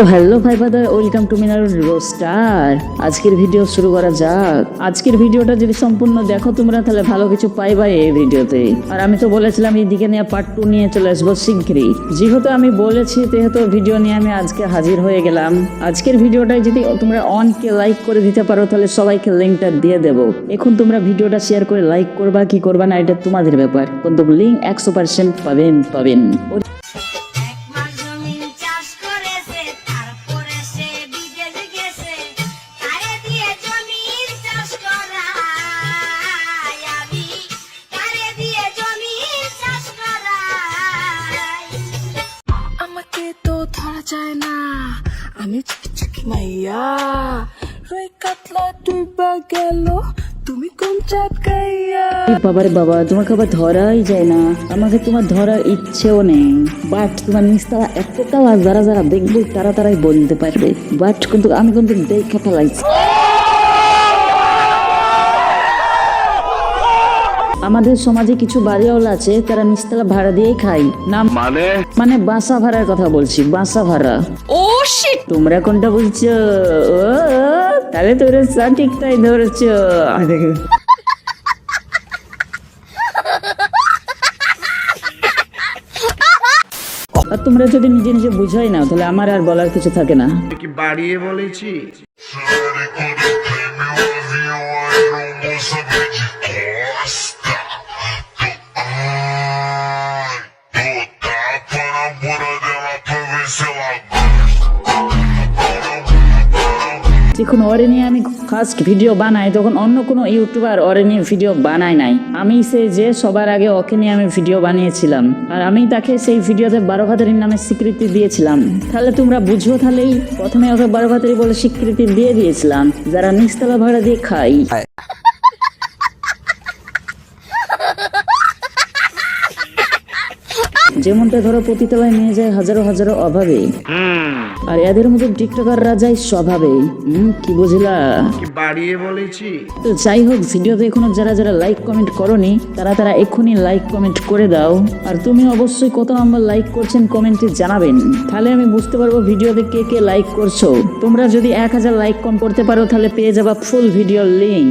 তো হ্যালো ভাই father welcome to Minar roaster আজকের ভিডিও শুরু করা যাক। আজকের ভিডিওটা যদি সম্পূর্ণ দেখো তোমরা, তাহলে ভালো কিছু পাইবা এই ভিডিওতে। আর আমি তো বলেছিলাম, এইদিকে নিয়ে পার্ট টু নিয়ে চলে আসব শীঘ্রই। যেহেতু আমি বলেছি যেহেতু ভিডিও নিয়ে আমি আজকে হাজির হয়ে গেলাম। আজকের ভিডিওটায় যদি তোমরা অনকে লাইক করে দিতে পারো, তাহলে সবাইকে লিঙ্কটা দিয়ে দেবো। এখন তোমরা ভিডিওটা শেয়ার করে লাইক করবা, কি করবা না, এটা তোমাদের ব্যাপার। কিন্তু লিঙ্ক একশো পার্সেন্ট পাবেন পাবেন। মাইয়া। কাতলা বা গেল, তুমি কোন চাঁদ গাইয়া? বাবারে বাবা তোমাকে আবার ধরাই যায় না। আমাকে তোমার ধরার ইচ্ছেও নেই। বাট তোমার নিস্তারা এতটা যারা যারা দেখবে, তারা তারাই বলতে পারবে। বাট কিন্তু আমি কিন্তু দেখে ফেলাইছি। আমাদের সমাজে কিছু বাড়িওয়ালা আছে তারা নিস্তলা ভাড়া দিয়েই খায়। না মানে? মানে বাসা ভাড়ার কথা বলছি বাসা ভাড়া। ও শিট তোমরা কোনটা বলছো? ও, তাহলে তোরা সঠিকটাই ধরেছো। আর তোমরা যদি নিজে নিজে বুঝাই না তাহলে আমার আর বলার কিছু থাকে না। কি বাড়িয়ে বলেছি? যখন ওরে নিয়ে আমি ফার্স্ট ভিডিও বানাই, তখন অন্য কোনো ইউটিউবার ওরে নিয়ে ভিডিও বানায় নাই। আমি সে যে সবার আগে ওকে নিয়ে আমি ভিডিও বানিয়েছিলাম, আর আমি তাকে সেই ভিডিওতে বারো ভাতারির নামে স্বীকৃতি দিয়েছিলাম। তাহলে তোমরা বুঝো তাহলেই প্রথমে ওকে বারো ভাতারি বলে স্বীকৃতি দিয়ে দিয়েছিলাম, যারা নিচতলা ভাড়া দিয়ে খাই যেমনটা ধরো প্রতিতলায় নিয়ে যায় হাজারো হাজারো অভাবে আর এদের মধ্যে টিকটকাররা যায় স্বভাবে হুম কি বুঝলা? বাড়িয়ে বলেছি? তো যাই হোক ভিডিওতে এখনও যারা যারা লাইক কমেন্ট করনি তারা তারা এক্ষুনি লাইক কমেন্ট করে দাও। আর তুমি অবশ্যই কত নাম্বার লাইক করছেন কমেন্টে জানাবেন। তাহলে আমি বুঝতে পারব ভিডিওতে কে কে লাইক করছ। তোমরা যদি এক হাজার লাইক কম করতে পারো তাহলে পেয়ে যাবা ফুল ভিডিও লিঙ্ক